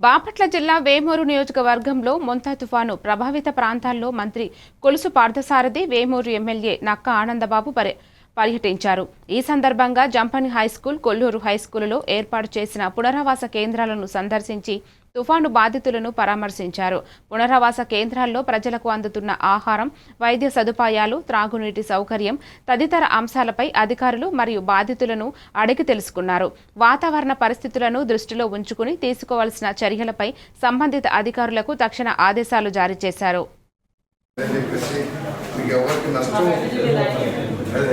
బాపట్ల జిల్లా వేమూరు నియోజకవర్గంలో మొంతా తుఫాను ప్రభావిత ప్రాంతాల్లో మంత్రి కొలుసు పార్థసారథి వేమూరు ఎమ్మెల్యే నక్క ఆనందబాబు పర్య పర్యటించారు ఈ సందర్భంగా జంపని హైస్కూల్ కొల్లూరు హైస్కూలులో ఏర్పాటు చేసిన పునరావాస కేంద్రాలను సందర్శించి తుఫాను బాధితులను పరామర్శించారు. పునరావాస కేంద్రాల్లో ప్రజలకు అందుతున్న ఆహారం వైద్య సదుపాయాలు త్రాగునీటి సౌకర్యం తదితర అంశాలపై అధికారులు మరియు బాధితులను అడిగి తెలుసుకున్నారు. వాతావరణ పరిస్థితులను దృష్టిలో ఉంచుకుని తీసుకోవాల్సిన చర్యలపై సంబంధిత అధికారులకు తక్షణ ఆదేశాలు జారీ చేశారు. అని చెప్పేసి మీకు ఎవరికి నష్టం అదే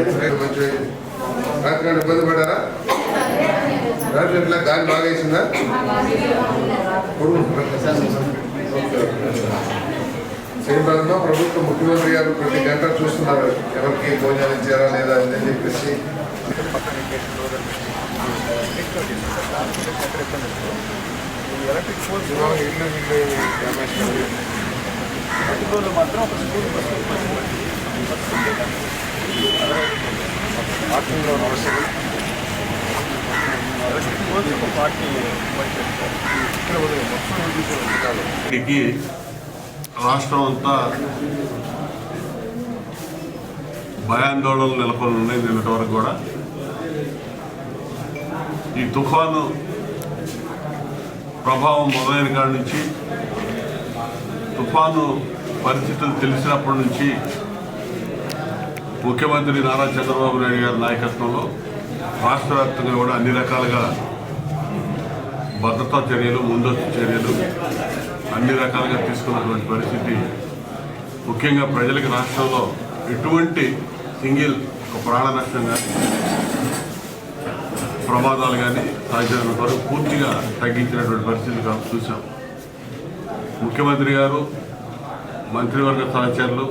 రాత్రి ఇబ్బంది పడారా రాత్రి ఎట్లా గాలి బాగా వేసిందా శ్రీపాదంలో ప్రభుత్వ ముఖ్యమంత్రి గారు ప్రతి గంట చూస్తున్నారు ఎవరికి భోజనాలు ఇచ్చారా లేదా అని చెప్పేసి ఎలక్ట్రిక్ పోల్స్ ఇల్లు డ్యామేజ్ కాలేదు. పట్టుకోలు మాత్రం ఒక స్కూల్ బస్సు బస్సు పార్కింగ్లో నడుస్తుంది ఎలక్ట్రిక్ పోల్స్ రాష్ట్రం అంతా భయాందోళనలు నెలకొని ఉన్నాయి నిన్నటి వరకు కూడా ఈ తుఫాను ప్రభావం మొదలైన కాడి నుంచి తుఫాను పరిస్థితులు తెలిసినప్పటి నుంచి ముఖ్యమంత్రి నారా చంద్రబాబు నాయుడు గారి నాయకత్వంలో రాష్ట్ర వ్యాప్తంగా కూడా అన్ని రకాలుగా భద్రతా చర్యలు ముందస్తు చర్యలు అన్ని రకాలుగా తీసుకున్నటువంటి పరిస్థితి. ముఖ్యంగా ప్రజలకు రాష్ట్రంలో ఎటువంటి సింగిల్ ఒక ప్రాణ నష్టం కానీ ప్రమాదాలు కానీ సాధ్యమైనంత వరకు పూర్తిగా తగ్గించినటువంటి పరిస్థితి చూసాం. ముఖ్యమంత్రి గారు మంత్రివర్గ సహచరులు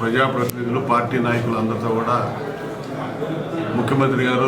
ప్రజాప్రతినిధులు పార్టీ నాయకులు అందరితో కూడా ముఖ్యమంత్రి గారు